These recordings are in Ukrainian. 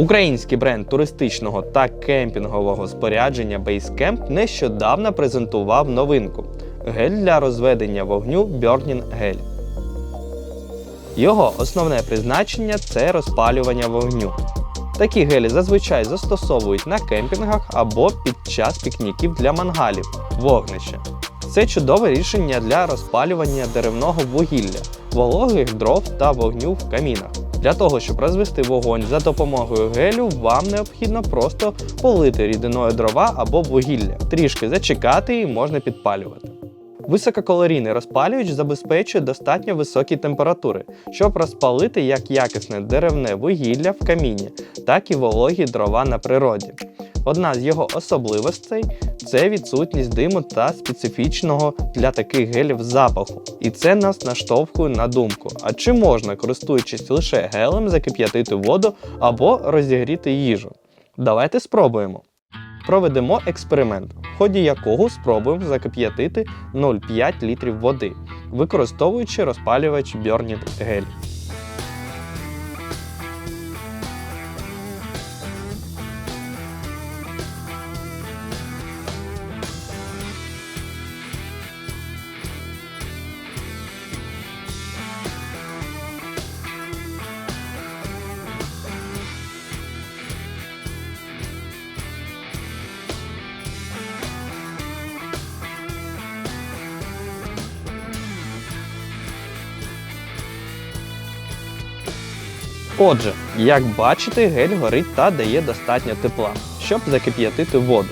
Український бренд туристичного та кемпінгового спорядження Basecamp нещодавно презентував новинку гель для розведення вогню Burning Gel. Його основне призначення це розпалювання вогню. Такі гелі зазвичай застосовують на кемпінгах або під час пікніків для мангалів вогнища. Це чудове рішення для розпалювання деревного вугілля, вологих дров та вогню в камінах. Для того, щоб розвести вогонь за допомогою гелю, вам необхідно просто полити рідиною дрова або вугілля, трішки зачекати і можна підпалювати. Висококалорійний розпалювач забезпечує достатньо високі температури, щоб розпалити як якісне деревне вугілля в каміні, так і вологі дрова на природі. Одна з його особливостей це відсутність диму та специфічного для таких гелів запаху. І це нас наштовхує на думку: а чи можна, користуючись лише гелем, закип'ятити воду або розігріти їжу? Давайте спробуємо. Проведемо експеримент, в ході якого спробуємо закип'ятити 0,5 літрів води, використовуючи розпалювач Burning Gel. Отже, як бачите, гель горить та дає достатньо тепла, щоб закип'ятити воду.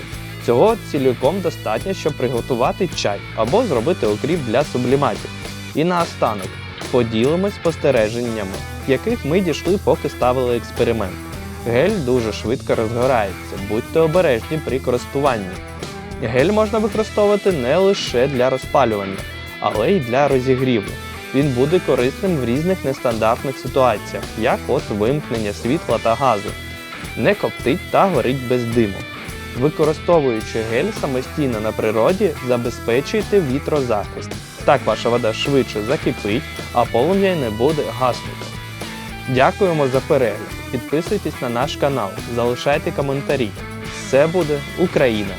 Цього цілком достатньо, щоб приготувати чай або зробити окріп для субліматів. І наостанок поділимось спостереженнями, яких ми дійшли, поки ставили експеримент. Гель дуже швидко розгорається, будьте обережні при користуванні. Гель можна використовувати не лише для розпалювання, але й для розігріву. Він буде корисним в різних нестандартних ситуаціях, як от вимкнення світла та газу. Не коптить та горить без диму. Використовуючи гель самостійно на природі, забезпечуйте вітрозахист. Так ваша вода швидше закипить, а полум'я не буде гаснути. Дякуємо за перегляд. Підписуйтесь на наш канал, залишайте коментарі. Все буде Україна!